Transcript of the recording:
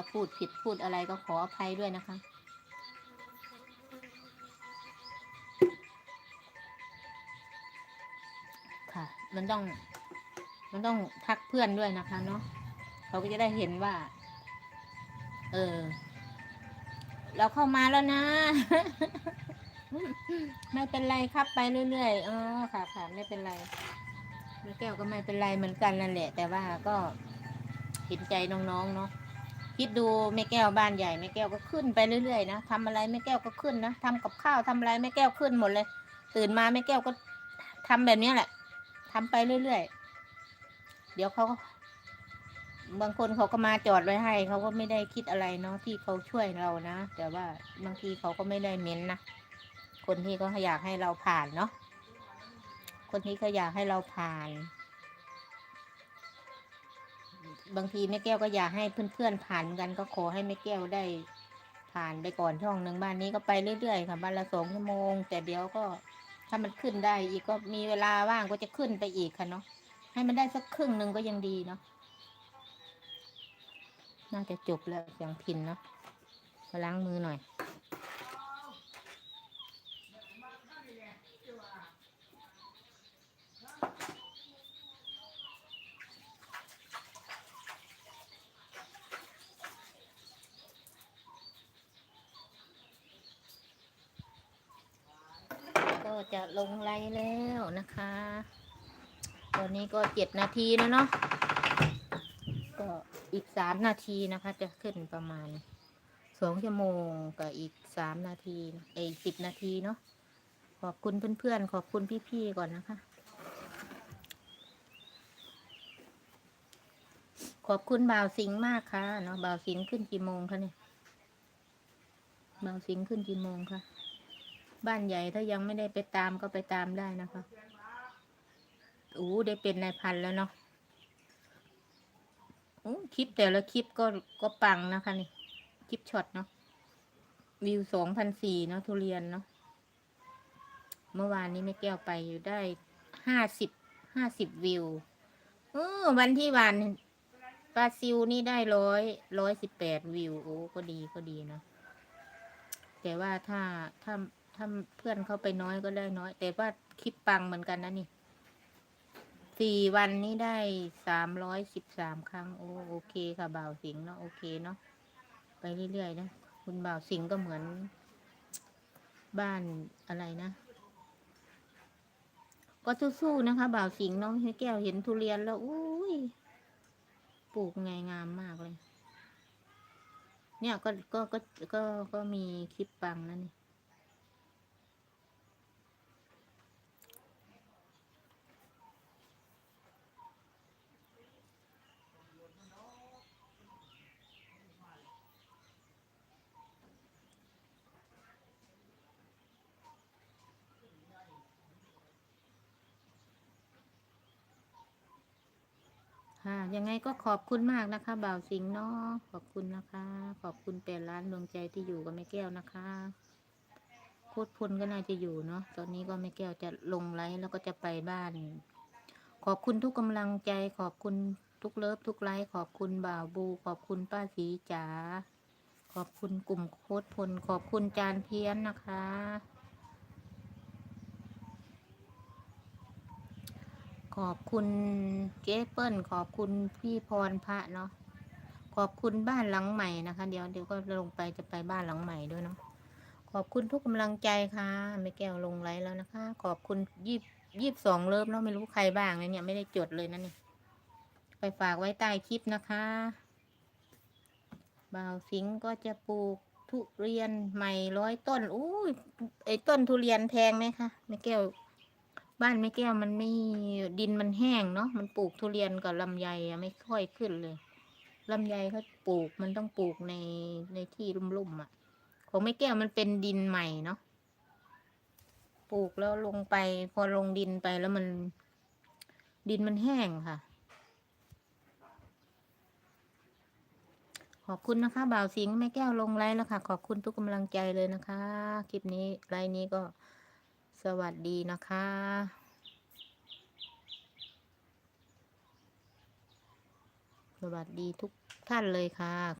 ถ้าพูดผิดพูดอะไรก็ขออภัยด้วยนะคะค่ะ มันต้อง มันต้องทักเพื่อนด้วยนะคะ เนาะเขาก็จะได้เห็นว่า เออ เราเข้ามาแล้วนะ ไม่เป็นไรครับไปเรื่อยๆอ๋อค่ะค่ะไม่เป็นไรแม่แก้วก็ไม่เป็นไรเหมือนกันนั่นแหละ แต่ว่าก็เห็นใจน้องๆเนาะ คิดดูแม่แก้วบ้านใหญ่แม่แก้วก็ขึ้นไปเรื่อยๆนะทำอะไรแม่แก้วก็ขึ้นนะทำกับข้าวทำอะไรแม่แก้วขึ้นหมดเลย ตื่นมาแม่แก้วก็ทำแบบนี้แหละทำไปเรื่อยๆ เดี๋ยวเขาบางคนเขาก็มาจอดไว้ให้เขาก็ไม่ได้คิดอะไรเนาะที่เขาช่วยเรานะ แต่ว่าบางทีเขาก็ไม่ได้เม้นนะคนที่ก็อยากให้เราผ่านเนาะคนที่ก็อยากให้เราผ่าน บางทีแม่แก้วก็อยากให้เพื่อนๆผ่านกันก็ขอให้แม่แก้วได้ผ่านไปก่อนช่องหนึ่งบ้านนี้ก็ไปเรื่อยๆค่ะบ้านละสองชั่วโมง แต่เดี๋ยวก็ถ้ามันขึ้นได้อีกก็มีเวลาว่างก็จะขึ้นไปอีกค่ะเนาะให้มันได้สักครึ่งหนึ่งก็ยังดีเนาะน่าจะจบแล้วเสียงพินเนาะมาล้างมือหน่อย ก็ จะลงไลน์แล้วนะคะ ตอนนี้ก็เจ็ดนาทีแล้วเนาะ ก็อีกสามนาทีนะคะ จะขึ้นประมาณสองชั่วโมงกับอีกสามนาทีเอ้สิบนาทีเนาะ ขอบคุณเพื่อนๆ ขอบคุณพี่ๆ ก่อนนะคะ ขอบคุณบ่าวสิงห์มากค่ะเนาะบ่าวสิงห์ขึ้นกี่โมงคะเนี่ยบ่าวสิงห์ขึ้นกี่โมงคะ บ้านใหญ่ถ้ายังไม่ได้ไปตามก็ไปตามได้นะคะอู้ได้เป็นนายพันแล้วเนาะคลิปแต่ละคลิปก็ก็ปังนะคะนี่ คลิปช็อตเนาะ วิวสองพันสี่เนาะทุเรียนเนาะ เมื่อวานนี้แม่แก้วไปอยู่ได้ห้าสิบห้าสิบวิวเออวันที่วันปลาซิวนี่ได้ร้อยร้อยสิบแปดวิว โอ้ก็ดีก็ดีเนาะแต่ว่าถ้าถ้า ถ้าเพื่อนเข้าไปน้อยก็ได้น้อย แต่ว่าคลิปปังเหมือนกันนะนี่สี่วันนี้ได้สามร้อยสิบสามครั้งโอ้โอเคค่ะบ่าวสิงเนาะโอเคเนาะไปเรื่อยๆนะคุณบ่าวสิงก็เหมือน บ้านอะไรนะ ก็สู้ๆนะคะ บ่าวสิงเน้องให้แก้วเห็นทุเรียนแล้วอุ้ยปลูกไงงามมากเลย เนี่ยก็ก็ก็ก็ก็มีคลิปปังนะนี่ ค่ะ ยังไงก็ขอบคุณมากนะคะบ่าวสิงห์เนาะขอบคุณนะคะ ขอบคุณแปดล้านดวงใจที่อยู่กับแม่แก้วนะคะโคตรพลก็น่าจะอยู่เนาะตอนนี้ก็แม่แก้วจะลงไลฟ์แล้วก็จะไปบ้าน ขอบคุณทุกกำลังใจ ขอบคุณทุกเลิฟทุกไลฟ์ขอบคุณบ่าวบู ขอบคุณป้าสีจ๋าขอบคุณกลุ่มโคตรพล ขอบคุณจานเพี้ยนนะคะ ขอบคุณเจ๊เปิ้ลขอบคุณพี่พรพระเนาะขอบคุณบ้านหลังใหม่นะคะ เดี๋ยวเดี๋ยวก็ลงไปจะไปบ้านหลังใหม่ด้วยเนาะขอบคุณทุกกำลังใจค่ะแม่แก้วลงไลฟ์แล้วนะคะ ขอบคุณยี่ยี่สองเลิฟเนาะไม่รู้ใครบ้างเนี่ยไม่ได้จดเลยนะนี่ไปฝากไว้ใต้คลิปนะคะบ่าวสิงก็จะปลูกทุเรียนใหม่ร้อยต้นอู้ยไอ้ต้นทุเรียนแพงไหมคะแม่แก้ว บ้านแม่แก้วมันไม่ดินมันแห้งเนาะมันปลูกทุเรียนกับลำไยอะไม่ค่อยขึ้นเลยลำไยเขาปลูกมันต้องปลูกในในที่ลุ่มๆอะ ของแม่แก้วมันเป็นดินใหม่เนาะปลูกแล้วลงไป พอลงดินไปแล้วมัน ดินมันแห้งค่ะ ขอบคุณนะคะบ่าวสิงห์แม่แก้วลงไลน์แล้วค่ะ ขอบคุณทุกกำลังใจเลยนะคะ คลิปนี้ไลน์นี้ก็ สวัสดีนะคะสวัสดีทุกท่านเลยค่ะ